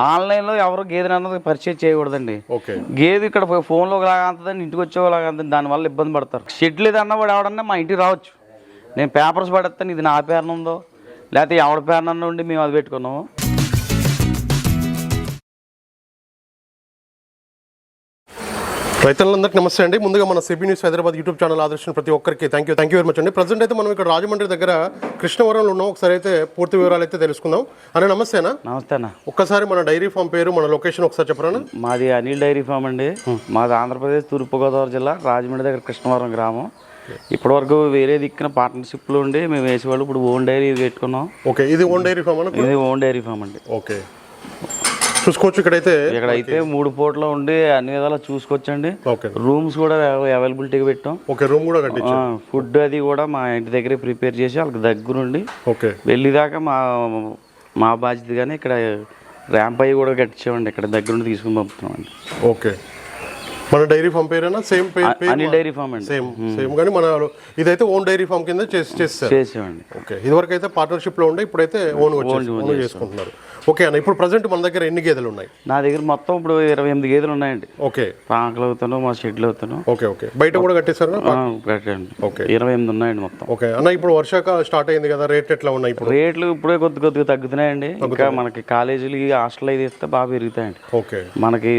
ఆన్లైన్లో ఎవరు గేదెని అన్నది పరిచయం చేయకూడదండి. గేదె ఇక్కడ ఫోన్లో ఒకలాగా అంతదండి ఇంటికి వచ్చేలాగా అంతది దానివల్ల ఇబ్బంది పడతారు. షెడ్ లేదన్న వాడు ఎవడన్నా మా ఇంటికి రావచ్చు. నేను పేపర్స్ పడేస్తాను ఇది నా పేరున ఉందో లేకపోతే ఎవడ పేరున ఉండి మేము అది పెట్టుకున్నాము. రైతులందరికీ నమస్తే అండి. ముందుగా మన CB news Hyderabad YouTube channel ఆదర్శించిన ప్రతి ఒక్కరికి thank you thank you very much అండి. ప్రజెంట్ అయితే మనం ఇక్కడ రాజమండ్రి దగ్గర కృష్ణవరంలో ఉన్నాం. ఒకసారి అయితే పూర్తి వివరాలు అయితే తెలుసుకుందాం. అనే నమస్తేనా నమస్తే అన్న. ఒక్కసారి మన డైరీ ఫామ్ పేరు మన లొకేషన్ ఒకసారి చెప్పరా మాది అనిల్ డైరీ ఫామ్ అండి. మాది ఆంధ్రప్రదేశ్ తూర్పుగోదావరి జిల్లా రాజమండ్రి దగ్గర కృష్ణవరం గ్రామం. ఇప్పటివరకు వేరే దిక్కున పార్ట్నర్షిప్లో ఉండి మేము వేసేవాళ్ళు ఇప్పుడు ఓన్ డైరీ పెట్టుకున్నాం. ఓకే ఇది ఓన్ డైరీ ఫామ్ ఇది ఓన్ డైరీ ఫామ్ అండి. ఓకే చూసుకోవచ్చు ఇక్కడైతే. ఇక్కడ అయితే మూడు పూటలు ఉండి అన్ని విధాలా చూసుకోవచ్చండి. రూమ్స్ కూడా అవైలబిలిటీగా పెట్టాం. ఓకే రూమ్ కూడా ఫుడ్ అది కూడా మా ఇంటి దగ్గరే ప్రిపేర్ చేసి వాళ్ళకి దగ్గరుండి ఓకే వెళ్ళేదాకా మా మా బాధ్యత కానీ ఇక్కడ ర్యాంప్ అయ్యి కూడా కట్టించామండి. ఇక్కడ దగ్గరుండి తీసుకుని పంపుతున్నామండి. ఓకే మన డైరీ ఫామ్ పేరేనా? సేమ్ పేరు అనిల్ డైరీ ఫామ్ అండి. Same same. కానీ మన ఇదైతే ఓన్ డైరీ ఫామ్ కింద చేసి చేస్తారు. చేసామండి ఓకే. ఇదివరకు అయితే పార్ట్నర్షిప్లో ఉండే ఇప్పుడైతే ఓన్ ఓన్ చేసుకుంటున్నారు. ఓకే అన్న ఇప్పుడు ప్రజెంట్ మన దగ్గర ఎన్ని గేదెలు ఉన్నాయి? నా దగ్గర మొత్తం ఇప్పుడు ఇరవై ఎనిమిది గేదెలు ఉన్నాయండి. ఓకే. పాకలు అవుతాను మా షెడ్లు అవుతాను ఓకే ఓకే. బయట కూడా కట్టేశారు కట్టండి ఓకే. ఇరవై ఎనిమిది ఉన్నాయండి మొత్తం. ఓకే. అన్న ఇప్పుడు వర్షాకాలం స్టార్ట్ అయింది కదా రేట్ ఎట్లా ఉన్నాయి ఇప్పుడు? రేట్లు ఇప్పుడే కొద్ది కొద్దిగా తగ్గుతున్నాయండి. ఇంకా మనకి కాలేజీలు హాస్టల్ అయితే ఇస్తే బాగా పెరుగుతాయండి. ఓకే. మనకి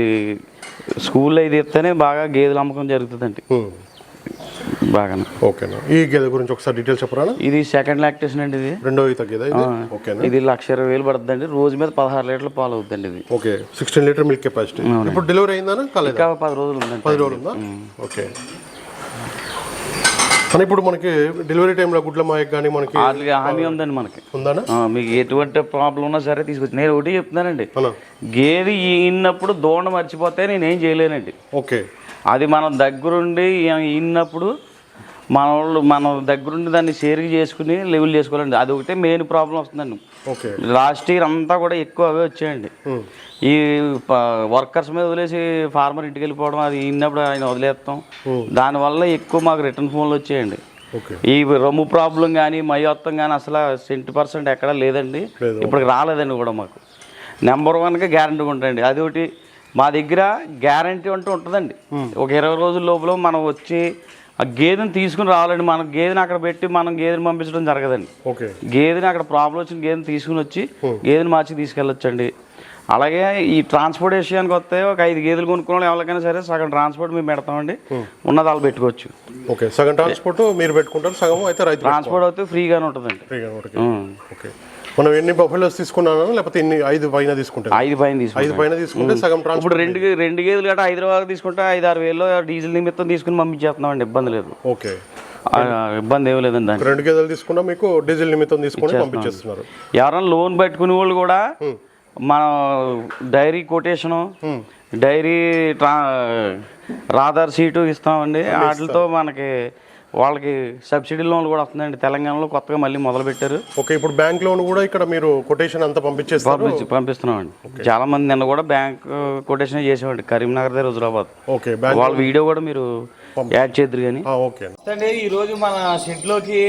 స్కూల్లో అయితే ఇస్తేనే బాగా గేదెల అమ్మకం జరుగుతుందండి. బాగానే. ఓకేనా? ఈ గేదె గురించి ఒకసారి డీటెయిల్స్ చెప్పరా ఇది సెకండ్ లాక్టేషన్ అండి ఇది. రెండో ఈత గేదె ఇది? ఓకేనా? ఇది లక్ష ఇరవై వేలు పడుతుందండి. రోజు మీద పదహారు లీటర్ల పాలు అవుతుందండి ఇది. Okay. Sixteen litre milk capacity. ఇప్పుడు డెలివరీ అయిందా కాలేదా? పది రోజులు ఉందండి. పది రోజులు ఉందా? ఓకే. కానీ ఇప్పుడు మనకి డెలివరీ టైంలో గుడ్ల మాయకు కానీ మనకి వాటికి హామీ ఉందండి మనకి. ఉందానా? ఆ, మీకు ఎటువంటి ప్రాబ్లం ఉన్నా సరే తీసుకొచ్చి నేను ఒకటి చెప్తున్నానండి. గేదె ఈనప్పుడు దోణ మర్చిపోతే నేనేం చేయలేనండి. ఓకే. అది మనం దగ్గరుండి ఈనప్పుడు మన వాళ్ళు మన దగ్గరుండి దాన్ని షేర్కి చేసుకుని లెవెల్ చేసుకోవాలండి. అది ఒకటే మెయిన్ ప్రాబ్లం వస్తుందండి. లాస్ట్ ఇయర్ అంతా కూడా ఎక్కువ అవే వచ్చాయండి. ఈ వర్కర్స్ మీద వదిలేసి ఫార్మర్ ఇంటికి వెళ్ళిపోవడం అది ఇన్నప్పుడు ఆయన వదిలేస్తాం. దానివల్ల ఎక్కువ మాకు రిటర్న్ ఫోన్లు వచ్చాయండి. ఈ రొమ్ము ప్రాబ్లం కానీ మయోత్తం కానీ అసలు సెంటీ పర్సెంట్ ఎక్కడా లేదండి. లేదు. ఇప్పటికి రాలేదండి కూడా మాకు. నెంబర్ వన్గా గ్యారంటీ ఉంటుంది అది ఒకటి మా దగ్గర గ్యారంటీ అంటూ ఉంటుందండి. ఒక ఇరవై రోజుల లోపల మనం వచ్చి ఆ గేదెని తీసుకుని రావాలండి. మనం గేదెని అక్కడ పెట్టి మనం గేదెని పంపించడం జరగదండి. గేదెని అక్కడ ప్రాబ్లం వచ్చిన గేదెని తీసుకుని వచ్చి గేదెని మార్చి తీసుకెళ్ళొచ్చండి. అలాగే ఈ ట్రాన్స్పోర్ట్ విషయానికి వస్తే ఒక ఐదు గేదెలు కొనుక్కోవాలి ఎవరికైనా సరే సగం ట్రాన్స్పోర్ట్ మేము పెడతామండి. ఉన్నది వాళ్ళు పెట్టుకోవచ్చు. ఓకే సగం ట్రాన్స్పోర్ట్ మీరు పెట్టుకుంటారు సగం అయితే రైతు ట్రాన్స్పోర్ట్ అయితే ఫ్రీగానే ఉంటుందండి. ఫ్రీగా ఓకే. మనం ఎన్ని బఫెలోస్ తీసుకున్నానా లేకపోతే ఎన్ని ఐదు పైన తీసుకుంటాం ఐదు పైన తీసుకుంటాం. ఐదు పైన తీసుకుంటే సగం ట్రాన్స్పోర్ట్ రెండు రెండు గేదెలు గట్రా హైదరాబాద్ తీసుకుంటే ఐదు ఆరు వేలు డీజిల్ నిమిత్తం తీసుకుని పంపించేస్తున్నామండి ఇబ్బంది లేదు. ఓకే. ఇబ్బంది ఏమీ లేదండి రెండు గేదెలు తీసుకున్నా మీకు డీజిల్ నిమిత్తం తీసుకొని పంపించేస్తున్నారు. ఎవరైనా లోన్ పెట్టుకునే వాళ్ళు కూడా మనం డైరీ కొటేషను డైరీ ట్రా రాధార్ సీటు ఇస్తామండి. వాటితో మనకి వాళ్ళకి సబ్సిడీ లోన్లు కూడా వస్తుందండి. తెలంగాణలో కొత్తగా మళ్ళీ మొదలు పెట్టారు ఓకే ఇప్పుడు బ్యాంక్ లోన్ కూడా ఇక్కడ మీరు కొటేషన్ అంతా పంపించేస్తారు. పంపించి పంపిస్తున్నామండి. చాలా మంది నిన్న కూడా బ్యాంక్ కొటేషన్ చేసేవాడి కరీంనగర్ దగ్గర హుజరాబాద్. ఓకే బ్యాంక్ వాళ్ళ వీడియో కూడా మీరు యాడ్ చేద్దరు కానీ. ఓకే. అండి ఈరోజు మన షెడ్లోకి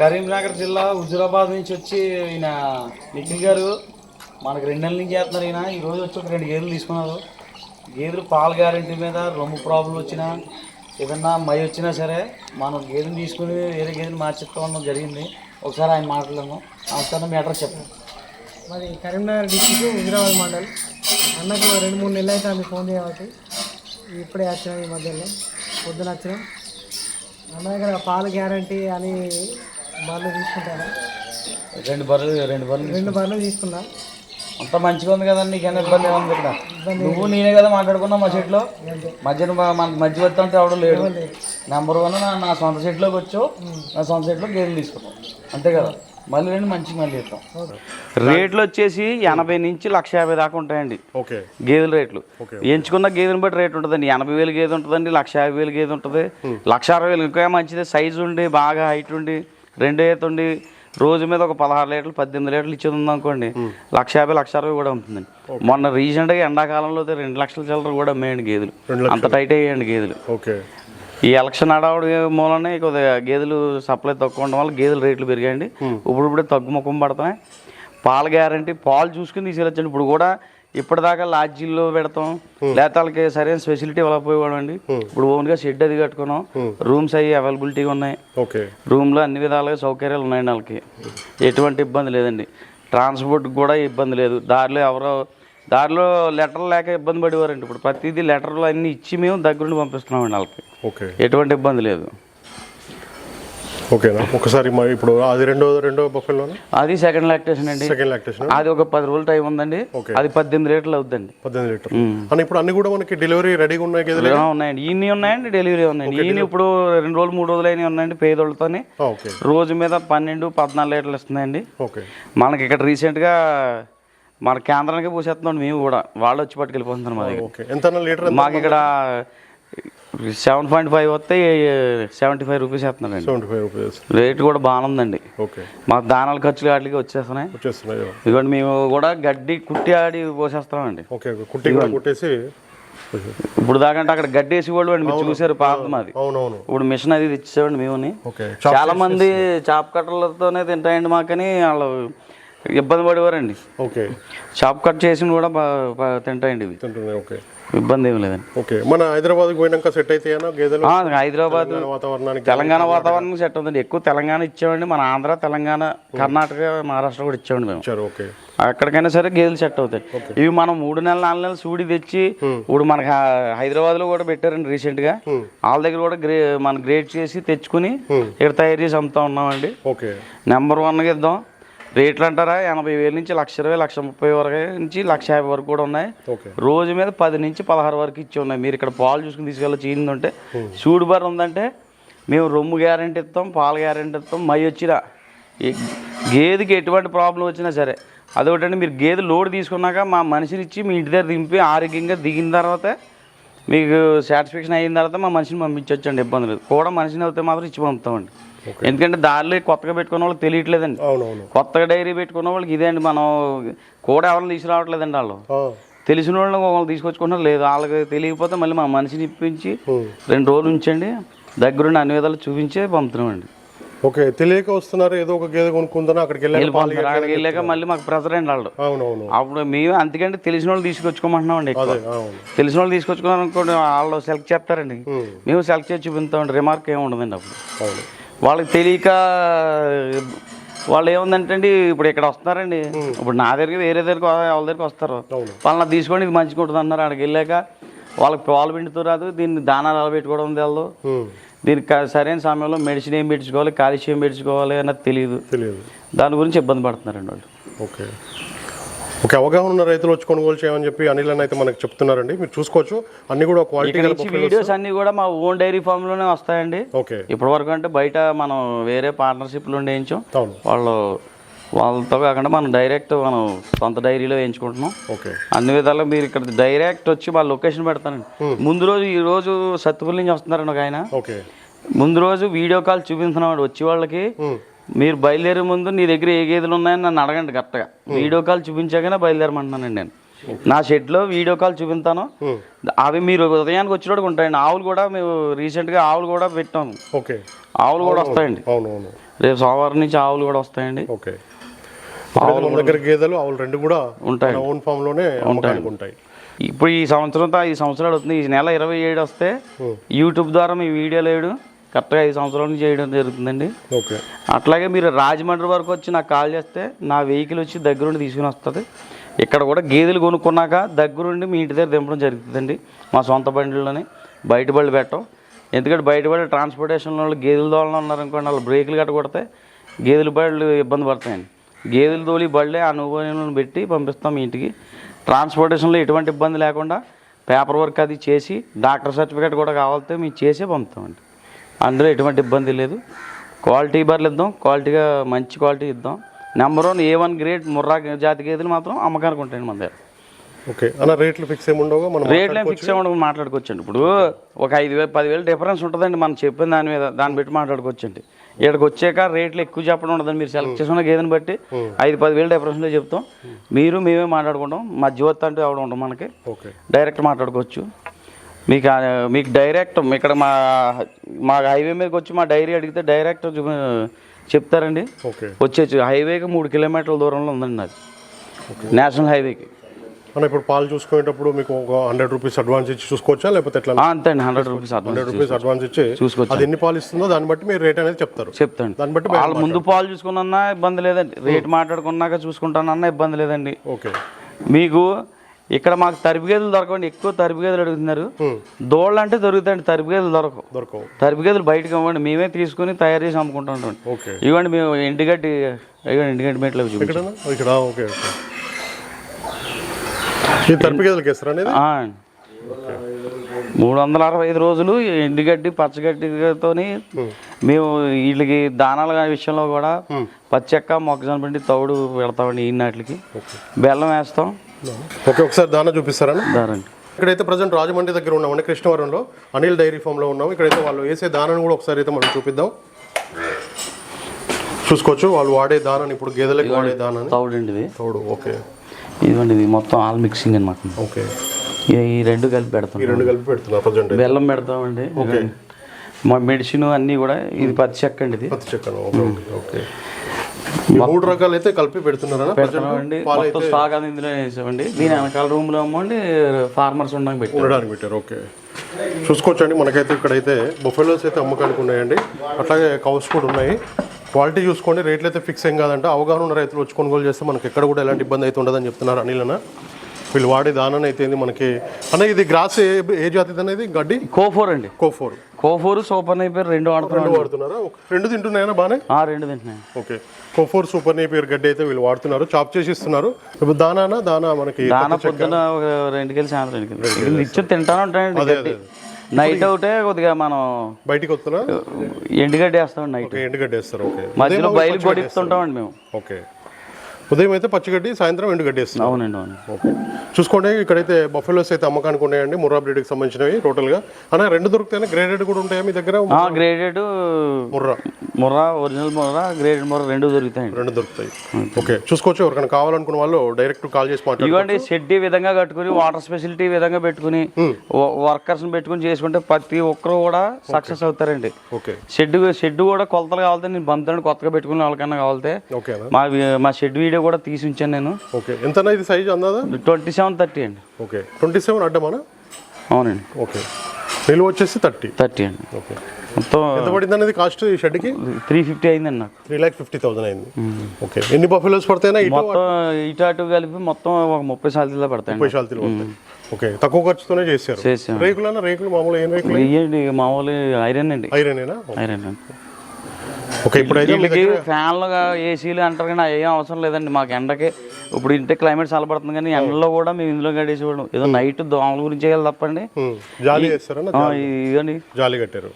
కరీంనగర్ జిల్లా హుజురాబాద్ నుంచి వచ్చి ఈయన నిఖిల్ గారు మనకు రెండు నెలల నుంచి చేస్తున్నారు ఈయన. ఈరోజు వచ్చి ఒక రెండు గేదెలు తీసుకున్నారు. గేదెలు పాల గ్యారెంటీ మీద రొమ్ము ప్రాబ్లం వచ్చినా ఏదన్నా మై వచ్చినా సరే మనం గేదెని తీసుకుని వేరే గేదెని మార్చిస్తామన్నది జరిగింది. ఒకసారి ఆయన మాట్లాడము నమస్కారం మీ అడ్రస్ చెప్పండి. మాది కరీంనగర్ డిస్టిక్ హుజరాబాద్ మండల్. అన్నకు రెండు మూడు నెలలు అయితే ఆమె ఫోన్ చేయబట్టి ఇప్పుడే వచ్చినాం ఈ మధ్యలో. పొద్దున వచ్చినాం. అన్న దగ్గర పాలు గ్యారంటీ అని బర్రెలు తీసుకుంటాను రెండు బర్రెలు రెండు బర్రెలు రెండు బర్రెలు తీసుకున్నా. అంత మంచిగా ఉంది కదండి నీకైనా ఇబ్బంది ఏముంది ఇక్కడ? నువ్వు నేనే కదా మాట్లాడుకున్నావు మా షెట్లో మధ్యన మా- మనకి మధ్య వస్తుంటే ఎవడు లేడు. నెంబర్ వన్ నా నా సొంత సెట్లోకి వచ్చావు. నా సొంత సెట్లో గేదెలు తీసుకున్నావు. అంతే కదా? మళ్ళీ రెండు మంచి మళ్ళీ ఇస్తాం రేట్లు వచ్చేసి ఎనభై నుంచి లక్ష యాభై దాకా ఉంటాయండి. ఓకే. గేదెల రేట్లు. ఎంచుకున్న గేదెని బట్టి రేట్ ఉంటుందండి. ఎనభై వేలు గేదె ఉంటుందండి లక్ష యాభై వేలు గేదె ఉంటుంది. లక్ష అరవై వేలు ఇంకా మంచిది? సైజు ఉండి బాగా హైట్ ఉండి రెండు ఈత ఉండి రోజు మీద ఒక పదహారు లీటర్లు పద్దెనిమిది లీటర్లు ఇచ్చేది ఉందనుకోండి లక్ష యాభై లక్ష అరవై కూడా ఉంటుందండి. మొన్న రీసెంట్గా ఎండాకాలంలో రెండు లక్షల చిల్లర కూడా అమ్మేయండి గేదెలు. అంత టైట్ అయ్యాయండి గేదెలు. ఓకే. ఈ ఎలక్షన్ అడవుడు మూలనే కొద్దిగా గేదెలు సప్లై తక్కువ ఉండడం వల్ల గేదెల రేట్లు పెరిగాయండి. ఇప్పుడు ఇప్పుడే తగ్గుముఖం పడుతున్నాయి. పాల గ్యారంటీ పాలు చూసుకుని తీసుకెళ్ళొచ్చండి. ఇప్పుడు కూడా ఇప్పటిదాకా లాడ్జీల్లో పెడతాం. వాళ్ళకి సరైన ఫెసిలిటీ ఇవ్వకపోయేవాడు అండి ఇప్పుడు ఓన్గా షెడ్ అది కట్టుకున్నాం. రూమ్స్ అవి అవైలబిలిటీగా ఉన్నాయి. రూమ్లో అన్ని విధాలుగా సౌకర్యాలు ఉన్నాయండి వాళ్ళకి ఎటువంటి ఇబ్బంది లేదండి. ట్రాన్స్పోర్ట్కి కూడా ఇబ్బంది లేదు. దారిలో ఎవరో దారిలో లెటర్లు లేక ఇబ్బంది పడేవారండి. ఇప్పుడు ప్రతిదీ లెటర్లు అన్నీ ఇచ్చి మేము దగ్గరుండి పంపిస్తున్నామండి వాళ్ళకి. ఓకే. ఎటువంటి ఇబ్బంది లేదు. ఓకేనా? ఒకసారి మరి ఇప్పుడు అది రెండో రెండో బఫెల్లోనే అది సెకండ్ లాక్టేషన్ అండి. సెకండ్ లాక్టేషన్ అది ఒక పది రోజుల టైం ఉందండి. అది పద్దెనిమిది రేట్లు అవుద్దండి. పద్దెనిమిది లీటర్ అని ఇప్పుడు అన్ని కూడా మనకి డెలివరీ రెడీగా ఉన్నాయి ఆ, ఉన్నాయండి. ఈయన ఉన్నాయండి డెలివరీ ఉన్నాయండి. ఈయన ఇప్పుడు రెండు రోజులు మూడు రోజులు అయినా ఉన్నాయండి పేదోళ్ళతోని. రోజు మీద పన్నెండు పద్నాలుగు లీటర్లు ఇస్తున్నాయండి మనకి ఇక్కడ రీసెంట్గా మన కేంద్రానికి పూసేస్తున్నాం మేము కూడా. వాళ్ళు వచ్చి పట్టుకెళ్ళిపోతున్నారు మా దగ్గర. ఓకే. ఎంత లీటర్ మాకు ఇక్కడ సెవెన్ పాయింట్ ఫైవ్ వస్తే సెవెంటీ ఫైవ్ రూపీస్ వేస్తున్నారండి. సెవెంటీ ఫైవ్ రూపీస్ రేట్ కూడా బాగానే ఉందండి ఓకే. మాకు దానాల ఖర్చులు వాటికి వచ్చేస్తున్నాయి. వచ్చేస్తున్నాయి ఇదిగోండి మేము కూడా గడ్డి కుట్టి ఆడి పోసేస్తామండి ఓకే. కుట్టి కూడా కుట్టేసి ఇప్పుడు దాకంటే అక్కడ గడ్డి వేసి వాళ్ళు అండి మీరు చూసారు పాత మాది. ఇప్పుడు మిషన్ అది తెచ్చేవాడి మేముని. ఓకే చాలా మంది చాప్ కట్టర్లతోనే తింటాయండి మాకని వాళ్ళు ఇబ్బంది పడేవారండి. ఓకే. చాప్ కట్ చేసి కూడా తింటాయండి ఇవి. ఓకే. ఇబ్బంది ఏమి లేదండి. ఓకే. మన హైదరాబాద్కి పోయినాక సెట్ అవుతాయనా గేదెలు? హైదరాబాద్ తెలంగాణ వాతావరణానికి తెలంగాణ వాతావరణం సెట్ అవుతుంది ఎక్కువ తెలంగాణ ఇచ్చామండి మన ఆంధ్ర తెలంగాణ కర్ణాటక మహారాష్ట్ర కూడా ఇచ్చామండి మేము. ఓకే. ఎక్కడికైనా సరే గేదెలు సెట్ అవుతాయి. ఇవి మనం మూడు నెలలు నాలుగు నెలలు సూడి తెచ్చి ఇప్పుడు మనకి హైదరాబాద్లో కూడా పెట్టారండి రీసెంట్గా వాళ్ళ దగ్గర కూడా గ్రే మనం గ్రేడ్ చేసి తెచ్చుకుని ఇక్కడ తయారు చేసి అమ్ముతా ఉన్నామండి. ఓకే. నెంబర్ వన్గా ఇద్దాం. రేట్లు అంటారా? ఎనభై వేల నుంచి లక్ష ఇరవై లక్ష ముప్పై వరకు నుంచి లక్ష యాభై వరకు కూడా ఉన్నాయి. రోజు మీద పది నుంచి పదహారు వరకు ఇచ్చి ఉన్నాయి. మీరు ఇక్కడ పాలు చూసుకుని తీసుకెళ్ళి ఉంటే సూడు బర్ర ఉందంటే మేము రొమ్ము గ్యారెంటీ ఇస్తాం పాల గ్యారెంటీ ఇస్తాం మై వచ్చినా. గేదెకి ఎటువంటి ప్రాబ్లం వచ్చినా సరే అదొకటంటే మీరు గేదె లోడ్ తీసుకున్నాక మా మనిషిని ఇచ్చి మీ ఇంటి దగ్గర దింపి ఆరోగ్యంగా దిగిన తర్వాత మీకు సాటిస్ఫాక్షన్ అయిన తర్వాత మా మనిషిని పంపించవచ్చండి ఇబ్బంది లేదు. కూడా మనిషిని వెళ్తే మాత్రం ఇచ్చి పంపుతామండి. ఎందుకంటే దారిలో కొత్తగా పెట్టుకున్న వాళ్ళకి తెలియట్లేదండి. కొత్తగా డైరీ పెట్టుకున్న వాళ్ళకి ఇదే అండి మనం కూడా ఎవరిని తీసుకురావట్లేదండి వాళ్ళు. తెలిసిన వాళ్ళని ఒకళ్ళు తీసుకొచ్చుకుంటారు లేదు వాళ్ళకి తెలియకపోతే మళ్ళీ మా మనిషిని ఇప్పించి రెండు రోజులు ఉంచండి దగ్గరుండి అన్ని విధాలు చూపించే పంపుతున్నామండి. ఓకే తెలియక వస్తున్నారు ఏదో ఒక గేదె కొనుక్కుందాను అక్కడికి అక్కడికి వెళ్ళాక మళ్ళీ మాకు ప్రెజర్ అండి వాళ్ళు. అప్పుడు మేము అంతకంటే తెలిసిన వాళ్ళు అదే అవును. తెలిసిన వాళ్ళు తీసుకొచ్చుకున్నారు అనుకోండి వాళ్ళు సెలెక్ట్ చేస్తారండి. మేము సెలెక్ట్ చేసి చూపిస్తామండి. రిమార్క్ ఏమి ఉండదండి అప్పుడు. వాళ్ళకి తెలియక వాళ్ళు ఏముందంటే అండి ఇప్పుడు ఇక్కడ వస్తున్నారండి. ఇప్పుడు నా దగ్గరికి వేరే దగ్గరికి వాళ్ళ దగ్గరికి వస్తారు. వాళ్ళని తీసుకోండి ఇది మంచిగా ఉంటుంది అన్నారు. అక్కడికి వెళ్ళాక వాళ్ళకి పాలు పిండుతూ రాదు. దీన్ని దానాలు ఎలా పెట్టుకోవడం తెలదు దీనికి సరైన సమయంలో మెడిసిన్ ఏం పెట్టుకోవాలి కాల్షియం పెట్టుకోవాలి అన్నది తెలియదు తెలియదు దాని గురించి ఇబ్బంది పడుతున్నారండి వాళ్ళు. ఓకే. ఓకే అవగాహన ఉన్న రైతులు వచ్చి కొనుగోలు చేయమని చెప్పి అనిల్ అని అయితే మనకు చెప్తున్నారండి. మీరు చూసుకోవచ్చు. అన్ని కూడా క్వాలిటీ వీడియోస్ అన్నీ కూడా మా ఓన్ డైరీ ఫామ్లోనే వస్తాయండి. ఓకే. ఇప్పటి వరకు అంటే బయట మనం వేరే పార్ట్నర్షిప్లు వేయించాం అవును. వాళ్ళు వాళ్ళతో కాకుండా మనం డైరెక్ట్ మనం సొంత డైరీలో వేయించుకుంటున్నాం. ఓకే. అన్ని విధాలుగా మీరు ఇక్కడ డైరెక్ట్ వచ్చి మా లొకేషన్ పెడతానండి. ముందు రోజు ఈ రోజు సత్తుపల్లి నుంచి వస్తున్నారండి ఒక ఆయన. ఓకే. ముందు రోజు వీడియో కాల్ చూపిస్తున్నాడు వచ్చి వాళ్ళకి మీరు బయలుదేరే ముందు నీ దగ్గర ఏ గేదెలు ఉన్నాయని నన్ను అడగండి కరెక్ట్గా వీడియో కాల్ చూపించాకనే బయలుదేరమంటున్నానండి నేను. నా షెడ్లో వీడియో కాల్ చూపిస్తాను. అవి మీరు ఉదయానికి వచ్చేటోడు ఉంటాయండి. ఆవులు కూడా మేము రీసెంట్గా ఆవులు కూడా పెట్టాము. ఓకే. ఆవులు కూడా వస్తాయండి. రేపు సోమవారం నుంచి ఆవులు కూడా వస్తాయండి. ఓకే. మన దగ్గర గేదెలు ఆవులు రెండు కూడా ఉంటాయి ఓన్ ఫామ్లోనే అమ్మకానికి ఉంటాయి. ఇప్పుడు ఈ సంవత్సరంతో ఐదు సంవత్సరాలు అవుతుంది. ఈ నెల ఇరవై ఏడు వస్తే యూట్యూబ్ ద్వారా మీ వీడియోలు వేయడం కరెక్ట్గా ఐదు సంవత్సరాల నుంచి చేయడం జరుగుతుందండి. ఓకే. అట్లాగే మీరు రాజమండ్రి వరకు వచ్చి నాకు కాల్ చేస్తే నా వెహికల్ వచ్చి దగ్గరుండి తీసుకుని వస్తుంది. ఇక్కడ కూడా గేదెలు కొనుక్కున్నాక దగ్గరుండి మీ ఇంటి దగ్గర దింపడం జరుగుతుందండి. మా సొంత బండిలోనే బయట బళ్ళు పెట్టం. ఎందుకంటే బయట బళ్ళు ట్రాన్స్పోర్టేషన్ వాళ్ళు గేదెల దోళన ఉన్నారనుకోండి వాళ్ళు బ్రేకులు గట్ట కొడితే గేదెల బళ్ళు ఇబ్బంది పడతాయండి. గేదెలు తోలి బళ్ళే అనుభవం పెట్టి పంపిస్తాం మీ ఇంటికి. ట్రాన్స్పోర్టేషన్లో ఎటువంటి ఇబ్బంది లేకుండా పేపర్ వర్క్ అది చేసి డాక్టర్ సర్టిఫికేట్ కూడా కావాలితే మేము చేసే పంపుతామండి. అందులో ఎటువంటి ఇబ్బంది లేదు. క్వాలిటీ బర్రెలు ఇద్దాం. క్వాలిటీగా మంచి క్వాలిటీ ఇద్దాం. Number one A one grade Murrah జాతి గేదెలు మాత్రం అమ్మకానికి ఉంటాయండి మన దగ్గర. ఓకే. అన్న రేట్లు ఫిక్స్ ఏమి ఉండవుగా మనం రేట్లు ఫిక్స్ అవ్వడం మాట్లాడుకోవచ్చండి. ఇప్పుడు ఒక ఐదు వేలు పదివేలు డిఫరెన్స్ ఉంటుందండి మనం చెప్పిన దాని మీద దాన్ని బట్టి మాట్లాడుకోవచ్చండి. ఇక్కడికి వచ్చాక రేట్లు ఎక్కువ చెప్పడం ఉండదండి. మీరు సెలెక్ట్ చేసుకున్న గేదెని బట్టి ఐదు పదివేలు డిఫరెన్స్లో చెప్తాం. మీరు మేమే మాట్లాడుకుంటాం. మధ్యవర్తి అంటూ ఎవడు ఉంటాం మనకి. ఓకే. డైరెక్ట్ మాట్లాడుకోవచ్చు. మీకు మీకు డైరెక్ట్ ఇక్కడ మా మా హైవే మీదకి వచ్చి మా డైరీ అడిగితే డైరెక్ట్ చూపి- చెప్తారండి. ఓకే. వచ్చేసి హైవేకి మూడు కిలోమీటర్ల దూరంలో ఉందండి అది నేషనల్ హైవేకి ఇప్పుడు పాలు చూసుకునేటప్పుడు మీకు ఒక హండ్రెడ్ రూపీస్ అడ్వాన్స్ ఇచ్చి చూసుకోవచ్చా? లేకపోతే ఎట్లా? అంతే అండి hundred rupees hundred rupees advance ఇచ్చి చూసుకోవచ్చు. అది ఎన్ని పాలు ఇస్తుందో దాన్ని బట్టి మీరు రేట్ అనేది చెప్తారు. చెప్తాను. దాన్ని బట్టి వాళ్ళు ముందు పాలు చూసుకున్నా ఇబ్బంది లేదండి. రేట్ మాట్లాడుకున్నాక చూసుకుంటానన్నా ఇబ్బంది లేదండి. ఓకే. మీకు ఇక్కడ మాకు తరిపి గేదెలు దొరకండి ఎక్కువ తరిపి గేదెలు అడుగుతున్నారు. దోళ్ళు అంటే దొరుకుతాయండి తరిపి గేదెలు దొరకవు. దొరకవు. తరిపి గేదెలు బయటకు ఇవ్వండి మేమే తీసుకుని తయారు చేసి అమ్ముకుంటూ ఉంటాం ఇవ్వండి మేము ఎండుగడ్డి ఇవ్వండి ఎండుగడ్డి మేట్లు ఇక్కడ ఓకే. మూడు వందల అరవై ఐదు రోజులు ఎండుగడ్డి పచ్చగడ్డితోని మేము వీళ్ళకి దానాల విషయంలో కూడా పచ్చెక్క మొక్కజొన్న పిండి తౌడు పెడతామండి ఈ నాటికి బెల్లం వేస్తాం. ఓకే ఒకసారి దానా చూపిస్తారా ఇక్కడైతే ప్రజెంట్ రాజమండ్రి దగ్గర ఉన్నామండి కృష్ణవరంలో. అనిల్ డైరీ ఫామ్లో ఉన్నాం ఇక్కడైతే వాళ్ళు వేసే దానాన్ని కూడా ఒకసారి అయితే మనం చూపిద్దాం. చూసుకోవచ్చు వాళ్ళు వాడే దానాన్ని ఇప్పుడు గేదెలకు వాడే దానాన్ని. తౌడండి ఇది తోడు ఓకే. ఇదిగోండి ఇది మొత్తం ఆల్ మిక్సింగ్ అనమాట ఓకే. ఈ రెండు కలిపి పెడతాం. ఈ రెండు కలిపి పెడుతున్నారు ప్రజెంట్ బెల్లం పెడతామండి. మా మెడిసిన్ అన్నీ కూడా ఇది పచ్చి చెక్క అండి ఇది. పత్తి చెక్కను ఓకే ఓకే ఓకే. మూడు రకాలు అయితే కలిపి పెడుతున్నారా మొత్తం స్టాక్ అది ఇందులో వేసామండి. దీని వెనకాల రూమ్లో అమ్మండి ఫార్మర్స్ ఉండడానికి పెట్టి ఉండడానికి పెట్టారు ఓకే. చూసుకోవచ్చండి మనకైతే ఇక్కడైతే బొఫెలోస్ అయితే అమ్మకానికి ఉన్నాయండి. అట్లాగే కౌస్ కూడా ఉన్నాయి. క్వాలిటీ చూసుకోండి రేట్లు అయితే ఫిక్స్ ఏం కాదంటే. అవగాహన ఉన్న రైతులు వచ్చి కొనుగోలు చేస్తే మనకి ఎక్కడ కూడా ఎలాంటి ఇబ్బంది అయితే ఉండదని చెప్తున్నారు అనిల్ అన్న. వీళ్ళు వాడే దానం అయితే మనకి అన్న ఇది గ్రాస్ ఏ జాతిది అనేది గడ్డి? కోఫోర్ అండి. కోఫోర్. కోఫోర్ సూపర్ అయిపోయారు రెండు వాడుతున్నాం రెండు వాడుతున్నారా. రెండు తింటున్నాయా బాగానే? రెండు తింటున్నాయి. ఓకే. కోఫోర్ సూపర్ నేపియర్ గడ్డి అయితే వీళ్ళు వాడుతున్నారు. చాప్ చేసి ఇస్తున్నారు. ఇప్పుడు దానానా? దానా మనకి దాన పొద్దున ఒక రెండు సాయంత్రం నిత్యం తింటానే ఉంటాయండి నైట్ అవుతే కొద్దిగా మనం బయటికి వస్తున్నా? ఎండుగడ్డి వేస్తామండి నైట్ ఓకే ఎండుగడ్డి వేస్తారు ఓకే. మధ్యలో బయలు కొడిస్తుంటామండి మేము. ఓకే. ఉదయం అయితే పచ్చిగడ్డి సాయంత్రం ఎండుగడ్డి వేస్తున్నారు. అవునండి అవును ఓకే. చూసుకోండి ఇక్కడైతే బఫెలోస్ అయితే అమ్మకానికి ఉన్నాయండి. ముర్రా బ్రీడ్కి సంబంధించినవి టోటల్గా. అన్న రెండు దొరుకుతాయి గ్రేడెడ్ కూడా ఉంటాయా మీ దగ్గర? Graded Murrah. Murrah original Murrah graded Murrah రెండు దొరుకుతాయండి. రెండు దొరుకుతాయి. ఓకే. చూసుకోవచ్చు ఎవరికైనా కావాలనుకున్న వాళ్ళు డైరెక్ట్ కాల్ చేసి మాట్లాడు ఇవ్వండి షెడ్ ఈ విధంగా కట్టుకుని వాటర్ ఫెసిలిటీ ఈ విధంగా పెట్టుకుని వర్కర్స్ పెట్టుకుని చేసుకుంటే ప్రతి ఒక్కరు కూడా సక్సెస్ అవుతారండి. ఓకే. షెడ్ షెడ్ కూడా కొలతలు కావాలంటే నేను బంతులను కొత్తగా పెట్టుకుని వాళ్ళకన్నా మా మా షెడ్ వీడియో కూడా తీసి ఉంచాను నేను. ఓకే. ఎంతనా ఇది సైజ్ అందాదా? ట్వంటీ సెవెన్ థర్టీ అండి. ఓకే. ట్వంటీ సెవెన్ అడ్డమానా? అవునండి. ఓకే. నిలువ వచ్చేసి థర్టీ. థర్టీ అండి. ఓకే. మొత్తం ఎంత పడింది అనేది కాస్ట్ ఈ షెడ్కి త్రీ ఫిఫ్టీ అయిందండి నాకు. త్రీ ల్యాక్ ఫిఫ్టీ థౌసండ్ అయింది. ఓకే. ఎన్ని బఫెలోస్ పడతాయినా ఇటు మొత్తం ఇటు అటు కలిపి మొత్తం ఒక ముప్పై సార్లు పడతాయండి. స్పెషాలిటీలు పడతాయి. ఓకే. తక్కువ ఖర్చుతోనే చేశారు. చేసాం రేకులైనా రేకులు మామూలు ఏం రేకులు? మామూలు ఐరన్ అండి. ఐరనేనా? ఐరన్ అండి. ఓకే ఇప్పుడు వీళ్ళకి ఫ్యాన్లు ఏసీలు అంటారు కానీ ఏం అవసరం లేదండి. మాకు ఎండకి ఇప్పుడు ఇంటే క్లైమేట్ చల్లబడుతుంది కానీ ఎండలో కూడా మేము ఇందులో గడేసేవాళ్ళం ఏదో నైట్ దోమల గురించి తప్పండి. జాలి ఇదండి జాలి? కట్టారు.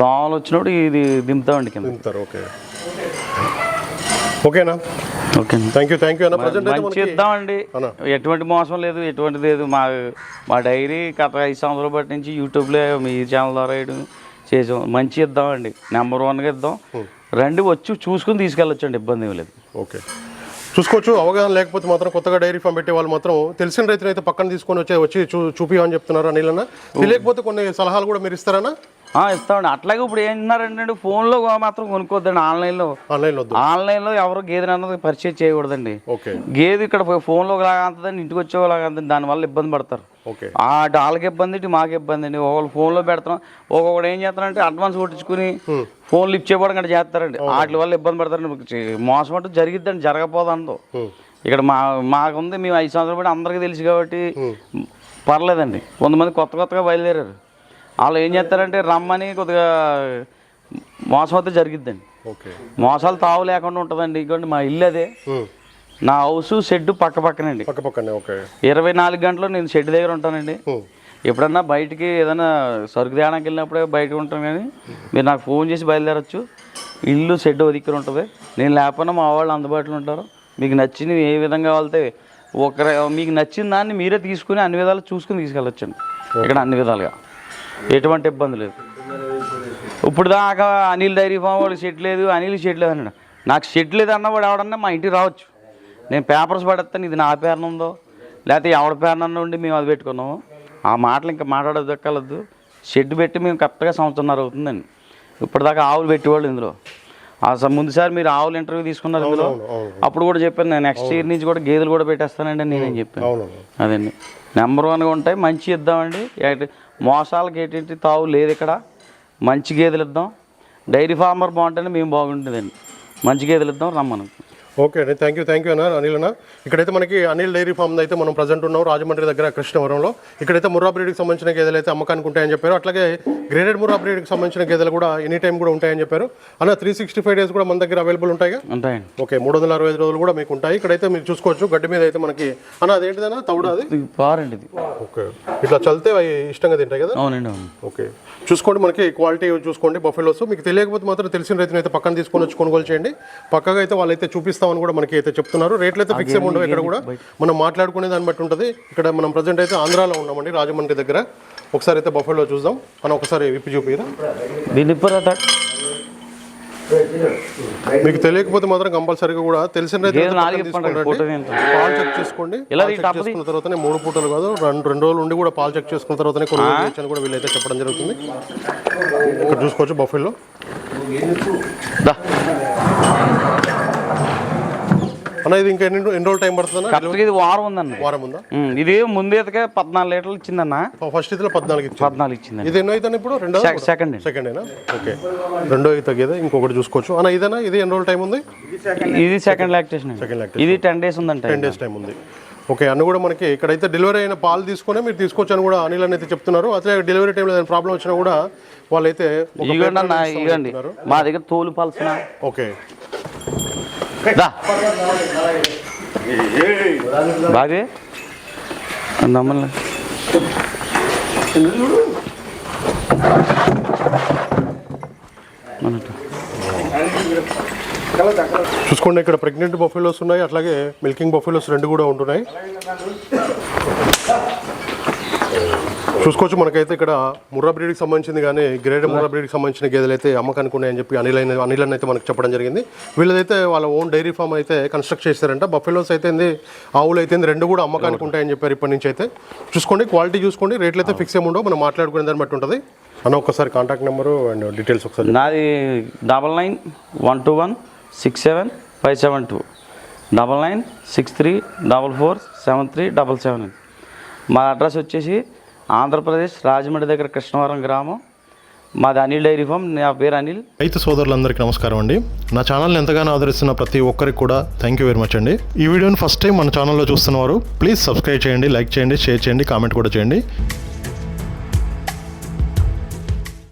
దోమలు వచ్చినప్పుడు ఇది దింపుతామండి కింద. తింటారు ఓకే. ఓకేనా? ఓకే. అండి థ్యాంక్ యూ థ్యాంక్ యూ అన్న ప్రజెంట్ అయితే మంచి ఇద్దామండి. ఎటువంటి మోసం లేదు ఎటువంటి లేదు. మా మా డైరీ గత ఐదు సంవత్సరాల బట్టి నుంచి యూట్యూబ్లో మీ ఛానల్ ద్వారా వేయడం. చేసాం. మంచి ఇద్దామండి. నెంబర్ వన్గా ఇద్దాం. రండి వచ్చి చూసుకుని తీసుకెళ్ళొచ్చండి. ఇబ్బంది ఏం లేదు. ఓకే. చూసుకోవచ్చు అవగాహన లేకపోతే మాత్రం కొత్తగా డైరీ ఫామ్ పెట్టే వాళ్ళు మాత్రం తెలిసిన రైతులు అయితే పక్కన తీసుకొని వచ్చి వచ్చి చూ చూపియమని చెప్తున్నారు అనిల్ అన్న తెలియకపోతే కొన్ని సలహాలు కూడా మీరు ఇస్తారన్నా? ఆ, ఇస్తామండి. అట్లాగే ఇప్పుడు ఏంటన్నారంటే ఫోన్లో మాత్రం కొనుక్కోద్దండి ఆన్లైన్లో. ఆన్లైన్లో ఎవరు గేదెని అన్నది పరిచయం చేయకూడదండి. గేదె ఇక్కడ ఫోన్లో లాగా అంతదండి ఇంటికి వచ్చేలాగా అంతది దానివల్ల ఇబ్బంది పడతారు. ఆ అటు వాళ్ళకి ఇబ్బంది ఇటు మాకు ఇబ్బంది అండి. ఒకళ్ళు ఫోన్లో పెడతాం ఒక్కొక్కడు ఏం చేస్తారంటే అడ్వాన్స్ కొట్టించుకుని ఫోన్ లిఫ్ట్ చేయడం కంటే చేస్తారండి. వాటి వల్ల ఇబ్బంది పడతారండి. మోసం అంటూ జరిగిద్దండి జరగపోదు అందో. ఉమ్, ఇక్కడ మా మాకుంది మేము ఐదు సంవత్సరాలు బట్టి అందరికీ తెలుసు కాబట్టి పర్లేదండి. కొంతమంది కొత్త కొత్తగా బయలుదేరారు. వాళ్ళు ఏం చేస్తారంటే రమ్మని కొద్దిగా మోసం అయితే జరిగిద్దండి. ఓకే. మోసాలు తావు లేకుండా ఉంటుందండి. ఇదిగోండి మా ఇల్లు అదే. నా హౌస్ షెడ్ పక్క పక్కనండి. పక్క పక్కనే ఓకే. ఇరవై నాలుగు గంటలు నేను షెడ్ దగ్గర ఉంటానండి. ఎప్పుడన్నా బయటికి ఏదైనా సరుకు తేడానికి వెళ్ళినప్పుడే బయట ఉంటాను కానీ మీరు నాకు ఫోన్ చేసి బయలుదేరచ్చు. ఇల్లు షెడ్ దగ్గర ఉంటుంది. నేను లేకపోయినా మా వాళ్ళు అందుబాటులో ఉంటారు. మీకు నచ్చినవి ఏ విధంగా వెళ్తే ఒకరి మీకు నచ్చిన దాన్ని మీరే తీసుకుని అన్ని విధాలు చూసుకుని తీసుకెళ్ళొచ్చండి. ఇక్కడ అన్ని విధాలుగా. ఎటువంటి ఇబ్బంది లేదు. ఇప్పుడు దాకా అనిల్ డైరీ ఫామ్ వాడు షెడ్ లేదు అనిల్ షెడ్ లేదు అన్నాడు. నాకు షెడ్ లేదు అన్నవాడు ఎవడన్నా మా ఇంటికి రావచ్చు. నేను పేపర్స్ పడేస్తాను ఇది నా పేరున ఉందో లేకపోతే ఎవడ పేరున ఉండి మేము అది పెట్టుకున్నాము. ఆ మాటలు ఇంకా మాట్లాడదక్కలద్దు షెడ్ పెట్టి మేము కరెక్ట్గా సంవత్సరంన్నర అవుతుందండి. ఇప్పటిదాకా ఆవులు పెట్టేవాళ్ళు ఇందులో. అసలు ముందుసారి మీరు ఆవులు ఇంటర్వ్యూ తీసుకున్నారు ఇందులో. అప్పుడు కూడా చెప్పాను నేను నెక్స్ట్ ఇయర్ నుంచి కూడా గేదెలు కూడా పెట్టేస్తానండి నేనేం చెప్పాను. అదండి. నెంబర్ వన్గా ఉంటాయి మంచి ఇద్దామండి. మోసాలకి ఏంటి తావు లేదు ఇక్కడ. మంచి గేదెలు ఇద్దాం. డైరీ ఫార్మర్ బాగుంటేనే మేము బాగుంటుందండి. మంచి గేదెలు ఇద్దాం రమ్మను. ఓకే అండి థ్యాంక్ యూ థ్యాంక్ యూ అన్న అనిల్ అన్న. ఇక్కడైతే మనకి అనిల్ డైరీ ఫామ్ అయితే మనం ప్రజెంట్ ఉన్నాం రాజమండ్రి దగ్గర కృష్ణవరంలో. ఇక్కడైతే ముర్రా బ్రీడ్కి సంబంధించిన గేదెలు అయితే అమ్మకానికి ఉంటాయని చెప్పారు. అట్లాగే గ్రేడెడ్ ముర్రా బ్రీడ్కి సంబంధించిన గేదెలు కూడా ఎనీ టైం కూడా ఉంటాయని చెప్పారు. అన్న త్రీ సిక్స్టీ ఫైవ్ డేస్ కూడా మన దగ్గర అవైలబుల్ ఉంటాయిగా? ఉంటాయండి. ఓకే మూడు వందల అరవై ఐదు రోజులు కూడా మీకు ఉంటాయి. ఇక్కడైతే మీరు చూసుకోవచ్చు గడ్డి మీద అయితే మనకి అన్న అదేంటిదన్నా తౌడు అది? పారండి ఓకే ఇట్లా చల్తే అవి ఇష్టంగా తింటాయి కదా? అవునండి అవును. ఓకే చూసుకోండి మనకి క్వాలిటీ చూసుకోండి బఫెలోస్. మీకు తెలియకపోతే మాత్రం తెలిసిన రైతుని అయితే పక్కన తీసుకొని వచ్చి కొనుగోలు చేయండి. పక్కగా అయితే వాళ్ళైతే చూపిస్తామని కూడా మనకి అయితే చెప్తున్నారు. రేట్లు అయితే ఫిక్స్ ఏమి ఉండవు ఇక్కడ కూడా. మనం మాట్లాడుకునే దాన్ని బట్టి ఉంటుంది. ఇక్కడ మనం ప్రజెంట్ అయితే ఆంధ్రాలో ఉన్నామండి రాజమండ్రి దగ్గర. ఒకసారి అయితే బఫెలో చూద్దాం. మనం ఒకసారి విప్పి చూపిరా. మీకు తెలియకపోతే మాత్రం కంపల్సరీగా కూడా తెలిసిన. పాలు చెక్ చేసుకోండి. చేసుకున్న తర్వాతనే మూడు పూటలు కాదు రెండు రెండు రోజులు ఉండి కూడా పాలు చెక్ చేసుకున్న తర్వాతనే చేయొచ్చని కూడా వీళ్ళైతే చెప్పడం జరుగుతుంది. ఇక్కడ చూసుకోవచ్చు బఫెల్లో. అన్న ఇది ఇంకా ఎన్ని ఎన్ని రోజులు టైం కరెక్ట్గా ఇది వారం ఉందండి వారం ఉందా? ఉమ్, ఇది ముందేతకే పద్నాలుగు లీటర్లు ఇచ్చిందన్న. ఫస్ట్ ఇదిలో పద్నాలుగు ఇచ్చింది పద్నాలుగు ఇచ్చిందండి ఇది ఎన్నో అయితే ఇప్పుడు? రెండో? సెకండ్ అండి సెకండ్ అయినా ఓకే రెండో అయితే ఇంకొకటి చూసుకోవచ్చు. అన్న ఇదేనా? ఇది ఎన్ని రోజులు టైం ఉంది? ఇది సెకండ్ లాక్టేషన్. ఇది టెన్ డేస్ ఉందంట టెన్ డేస్ టైం ఉంది. ఓకే అన్న కూడా మనకి ఇక్కడైతే డెలివరీ అయిన పాలు తీసుకునే మీరు తీసుకోవచ్చు అని కూడా అనిల్ అని అయితే చెప్తున్నారు అట్లే డెలివరీ టైంలో ఏదైనా ప్రాబ్లం వచ్చినా కూడా వాళ్ళైతే ఒక అన్న. మా దగ్గర తోలు పలసన ఓకే నమ్మలే అన్నట్టు చూసుకోండి ఇక్కడ ప్రెగ్నెంట్ బఫెలోస్ ఉన్నాయి అట్లాగే మిల్కింగ్ బఫెలోస్ రెండు కూడా ఉంటున్నాయి. చూసుకోవచ్చు. మనకైతే ఇక్కడ ముర్రా బ్రీడ్కి సంబంధించింది కానీ గ్రేడ్ ముర్రా బ్రీడ్కి సంబంధించిన గేదెలు అయితే అమ్మకానికి ఉన్నాయని చెప్పి అనిల్ అయిన అనిల్ అని అయితే మనకు చెప్పడం జరిగింది. వీళ్ళదైతే వాళ్ళ ఓన్ డైరీ ఫామ్ అయితే కన్స్ట్రక్ట్ చేశారంట. బఫెలోస్ అయితే ఆవులు అయితే రెండు కూడా అమ్మకానికి ఉంటాయని చెప్పారు ఇప్పటి నుంచి అయితే. చూసుకోండి క్వాలిటీ చూసుకోండి రేట్లు అయితే ఫిక్స్ ఏమి ఉండవు మనం మాట్లాడుకునే దాన్ని బట్టి ఉంటుంది. అన్న ఒక్కసారి కాంటాక్ట్ నెంబరు అండ్ డీటెయిల్స్ ఒకసారి నాది double nine one two one six seven five seven two double nine six three double four seven three double seven మా అడ్రస్ వచ్చేసి ఆంధ్రప్రదేశ్ రాజమండ్రి దగ్గర కృష్ణవరం గ్రామం. మాది అనిల్ డైరీ ఫామ్ నా పేరు అనిల్. రైతు సోదరులందరికీ నమస్కారం అండి. నా ఛానల్ని ఎంతగానో ఆదరిస్తున్న ప్రతి ఒక్కరికి కూడా థ్యాంక్ యూ వెరీ మచ్ అండి. ఈ వీడియోని ఫస్ట్ టైం మన ఛానల్లో చూస్తున్నవారు ప్లీజ్ సబ్స్క్రైబ్ చేయండి లైక్ చేయండి షేర్ చేయండి కామెంట్ కూడా చేయండి.